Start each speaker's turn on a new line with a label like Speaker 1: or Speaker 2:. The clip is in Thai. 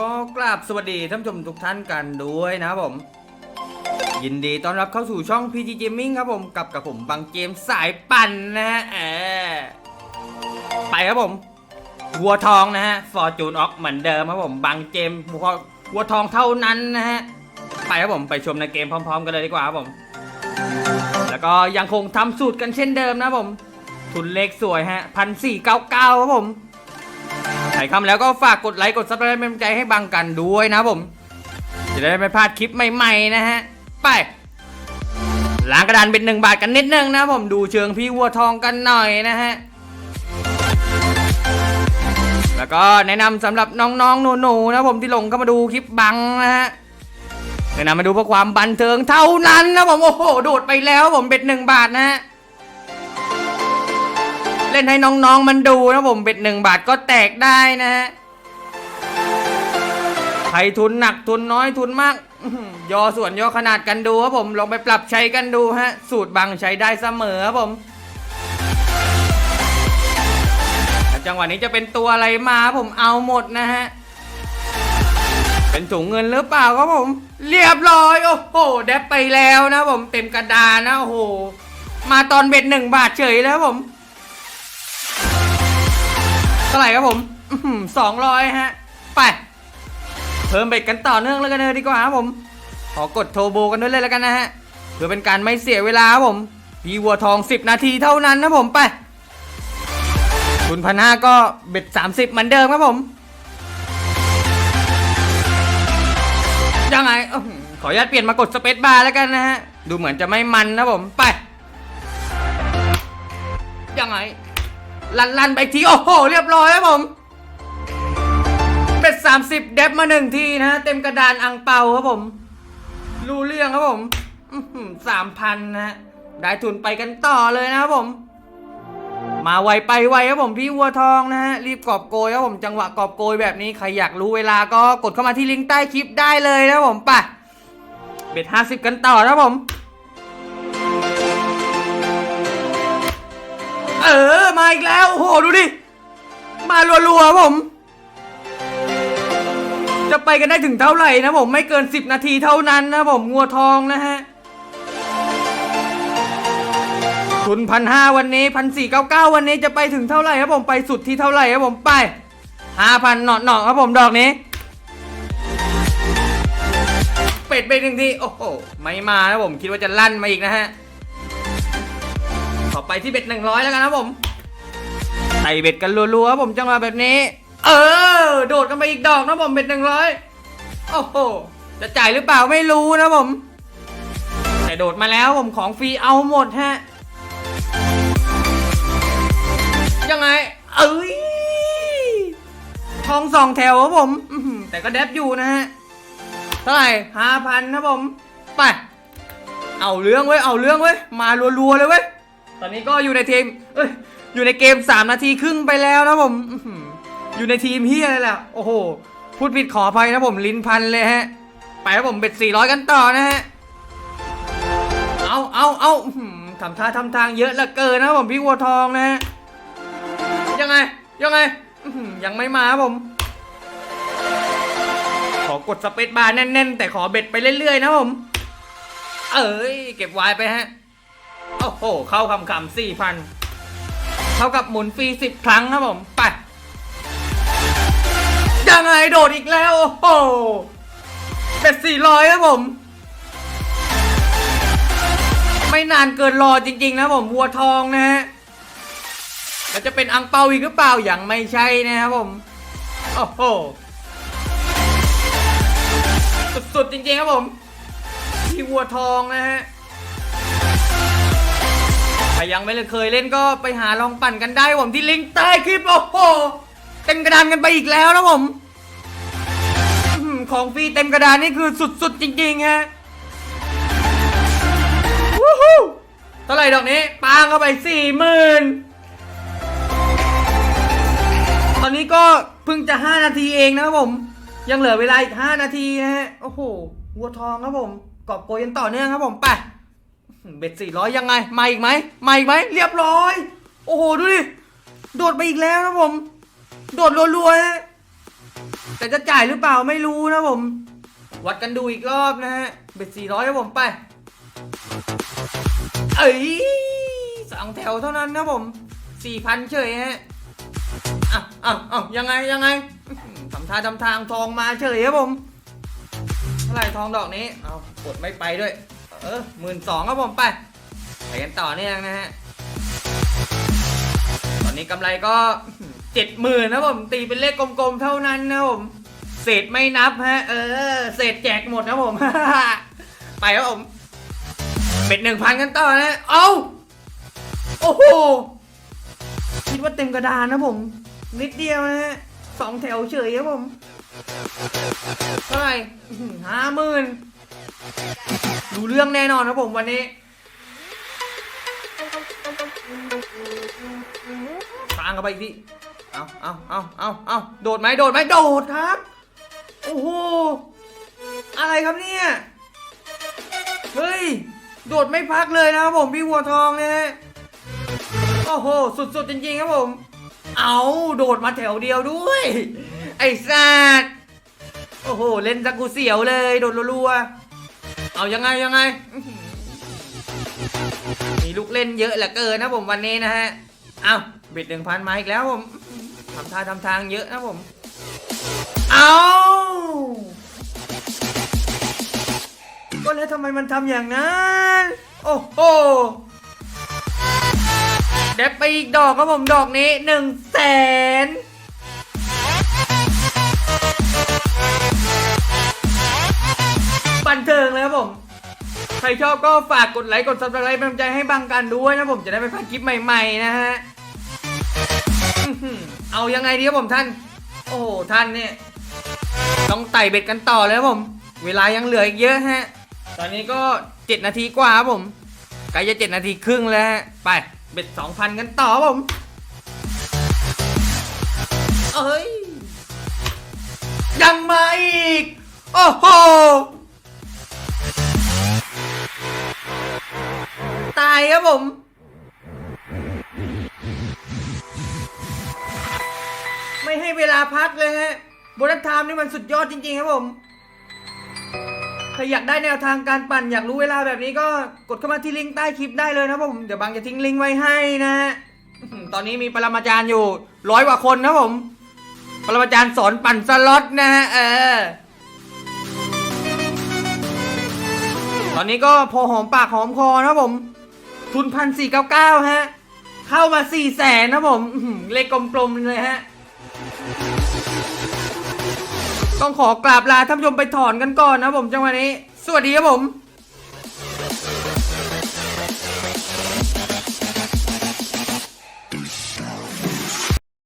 Speaker 1: ก็กราบสวัสดีท่านผู้ชมทุกท่านกันด้วยนะครับผม ยินดีต้อนรับเข้าสู่ช่อง PG Gaming ครับผมกับกับผมบางเกมสายปั่นนะฮะแอบไปครับผมวัวทองนะฮะฟอร์จูนออกเหมือนเดิมครับผมบางเกมวัวทองเท่านั้นนะฮะไปครับผมไปชมในเกมพร้อม ๆ กันเลยดีกว่าครับผม แล้วก็ยังคงทำสูตรกันเช่นเดิมนะผมทุนเลขสวยฮะพันสี่เก้าเก้าครับผม ใครคำแล้วก็ฝากกดไลค์กดซับสไครต์เป็นกำลังใจให้บังกันด้วยนะผม จะได้ไม่พลาดคลิปใหม่ๆนะฮะ ไปล้างกระดานเป็นหนึ่งบาทกันนิดนึงนะผมดูเชิงพี่วัวทองกันหน่อยนะฮะ แล้วก็แนะนำสำหรับน้องๆหนูๆนะผมที่หลงเข้ามาดูคลิปบังนะฮะแนะนำมาดูเพื่อความบันเทิงเท่านั้นนะผมโอ้โหโดดไปแล้วผมเบ็ดหนึ่งบาทนะฮะ ล่นให้น้องๆมันดูนะผมเบ็ดหนึ่งบาทก็แตกได้นะฮะใครทุนหนักทุนน้อยทุนมากอื้อหือยอส่วนยอขนาดกันดูครับผมลองไปปรับใช้กันดูฮะ สูตรบังใช้ได้เสมอครับผมจังหวะนี้จะเป็นตัวอะไรมาผมเอาหมดนะฮะ เป็นถุงเงินหรือเปล่าครับผม เรียบร้อย โอ้โหแดบไปแล้วนะผมเต็มกระดานนะโอ้โหมาตอนเบ็ดหนึ่งบาทเฉยแล้วผม เท่าไหร่ครับผมสองร้อยฮะ ไป เพิ่มเบ็ดกันต่อเนื่องแล้วกันเลยดีกว่าครับผม ขอกดโทรโบกันด้วยเลยแล้วกันนะฮะ เพื่อเป็นการไม่เสียเวลาครับผม พี่วัวทอง 10 นาทีเท่านั้นนะผมไปคุณพันห้าก็เบ็ด 30 เหมือนเดิมครับผม ยังไง ขออนุญาตเปลี่ยนมากดสเปซบาร์แล้วกันนะฮะ ดูเหมือนจะไม่มันนะผม ไป ยังไง ลันลันไปทีโอ้โห เรียบร้อยครับผม เป็ดสามสิบเดฟมาหนึ่งทีนะ เต็มกระดานอังเปาครับผม รู้เรื่องครับผมสามพันนะฮะได้ทุนไปกันต่อเลยนะครับผม มาไวไปไวครับผมพี่วัวทองนะฮะรีบกอบโกยครับผมจังหวะกอบโกยแบบนี้ใครอยากรู้เวลาก็กดเข้ามาที่ลิงก์ใต้คลิปได้เลยนะครับผมไปเบ็ดห้าสิบกันต่อนะครับผม เออ มาอีกแล้ว โอ้โห ดูดิ มารัวๆครับผม จะไปกันได้ถึงเท่าไหร่นะผม ไม่เกิน 10 นาทีเท่านั้นนะผม งัวทองนะฮะทุนพันห้าวันนี้พันสี่เก้าเก้าวันนี้จะไปถึงเท่าไหร่ครับผมไปสุดที่เท่าไหร่ครับผมไปห้าพันหนอหนอครับผมดอกนี้ เป็ดไปหนึ่งทีโอ้โห ไม่มานะผมคิดว่าจะลั่นมาอีกนะฮะ ไปที่เบ็ดหนึ่งร้อยแล้วกันครับผมใส่เบ็ดกันรัวๆครับผมจังหวะแบบนี้ เออ โดดกันไปอีกดอกนะผมเบ็ดหนึ่งร้อยโอ้โหจะจ่ายหรือเปล่าไม่รู้นะผม แต่โดดมาแล้วผมของฟรีเอาหมดฮะยังไง เอ้ยทองสองแถวครับผมแต่ก็แดบอยู่นะฮะเท่าไหร่ห้าพันครับผม ไป เอาเรื่องเว้ย เอาเรื่องเว้ย มารัวๆเลยเว้ย ตอนนี้ก็อยู่ในทีมเอ้ยอยู่ในเกม 3 นาทีครึ่งไปแล้วนะผมอื้อหืออยู่ในทีมเฮียเลยแหละโอ้โห พูดผิดขออภัยนะผมลิ้นพันเลยฮะ ไปครับผมเบ็ด400 กันต่อนะฮะ เอาเอาเอาอื้อหือทำท่าทำทางเยอะเหลือเกินนะผมพี่วัวทองนะฮะ ยังไง ยังไงอื้อหือยังไม่มาครับผม ขอกดสเปซบาร์แน่น ๆ แต่ขอเบ็ดไปเรื่อย ๆ นะผม เอ้ย เก็บไว้ไปฮะ โอ้โห เข้าคำคำสี่พันเท่ากับหมุนฟรีสิบครั้งครับผม ไป ยังไงโดดอีกแล้ว โอ้โหเป็ดสี่ร้อยครับผม ไม่นานเกินรอจริง ๆ นะผม วัวทองนะฮะแล้วจะเป็นอังเปาอีกหรือเปล่าอย่างไม่ใช่นะครับผม โอ้โห สุด ๆ จริง ๆ ครับผม ที่วัวทองนะฮะ ถ้ายังไม่เคยเล่นก็ไปหาลองปั่นกันได้ผมที่ลิงก์ใต้คลิปโอ้โหเต็มกระดานกันไปอีกแล้วนะผมของฟรีเต็มกระดานนี่คือสุดๆจริงๆฮะวู้ฮู้เท่าไหร่ดอกนี้ปางเข้าไปสี่หมื่นตอนนี้ก็เพิ่งจะ5นาทีเองนะครับผม ยังเหลือเวลาอีก5นาทีนะฮะโอ้โหวัวทองครับผมกอบโกยกันต่อเนื่องครับผมไป เบ็ดสี่ร้อยยังไง มาอีกไหมมาอีกไหมเรียบร้อย โอ้โห ดูดิ โดดไปอีกแล้วนะผม โดดรัวๆแต่จะจ่ายหรือเปล่าไม่รู้นะผม วัดกันดูอีกรอบนะฮะ เบ็ดสี่ร้อยครับผมไป เอ้ยสองแถวเท่านั้นนะผมสี่พันเฉยฮะอะอะอะยังไงยังไงทำท่าทำทางทองมาเฉยครับผมเท่าไหร่ทองดอกนี้ เอากดไม่ไปด้วย เออหมื่นสองครับผมไปไปกันต่อเนี่ยนะฮะ ตอนนี้กำไรก็เจ็ดหมื่นนะผมตีเป็นเลขกลมๆเท่านั้นนะผมเศษไม่นับฮะ เออเศษแจกหมดนะผม ไปครับผมเป็นหนึ่งพันกันต่อนะ เอาโอ้โหคิดว่าเต็มกระดานนะผม นิดเดียวนะฮะสองแถวเฉยครับผมเท่าไหร่ห้าหมื่น ดูเรื่องแน่นอนครับผมวันนี้ตางกันไปอีกทีเอาเอาเอาเอาเอาโดดไหมโดดไหมโดดครับ โอ้โห อะไรครับเนี่ย เฮ้ย โดดไม่พักเลยนะครับผมพี่วัวทองเนี่ย โอ้โห สุดๆจริงๆครับผม เอาโดดมาแถวเดียวด้วย ไอ้สัตว์โอ้โห เล่นสักกูเสียวเลย โดดรัวๆ เอายังไงยังไง มีลูกเล่นเยอะเหลือเกินนะผมวันนี้นะฮะ เอาบิดหนึ่งพันมาอีกแล้วผมทำท่าทำทางเยอะนะผม เอาก็แล้วทำไมมันทำอย่างนั้น โอ้โหเด็บไปอีกดอกครับผมดอกนี้หนึ่งแสน บันเทิงเลยครับผม ใครชอบก็ฝากกดไลค์กดซับสไครป์เป็นกำลังใจให้บังกันด้วยนะผมจะได้ไม่พลาดคลิปใหม่ๆนะฮะเอายังไงดีครับผมท่าน โอ้โหท่านเนี่ย ต้องไต่เบ็ดกันต่อเลยครับผม เวลายังเหลืออีกเยอะฮะ ตอนนี้ก็เจ็ดนาทีกว่าครับผมใกล้จะเจ็ดนาทีครึ่งแล้วฮะไปเบ็ดสองพันกันต่อครับผมเอ้ยยังมาอีก โอ้โห ครับผมไม่ให้เวลาพักเลยฮะโบนัสไทม์นี่มันสุดยอดจริงๆครับผม ถ้าอยากได้แนวทางการปั่นอยากรู้เวลาแบบนี้ก็กดเข้ามาที่ลิงก์ใต้คลิปได้เลยนะผม เดี๋ยวบางจะทิ้งลิงก์ไว้ให้นะตอนนี้มีปรมาจารย์อยู่ร้อยกว่าคนนะครับผม ปรมาจารย์สอนปั่นสล็อตนะฮะเออ ตอนนี้ก็พอหอมปากหอมคอนะผม ทุนพันสี่เก้าเก้าฮะ เข้ามาสี่แสนนะผมเลขกลมๆเลยฮะ ต้องขอกราบลาท่านผู้ชมไปถอนกันก่อนนะผมจังหวะนี้ สวัสดีครับผม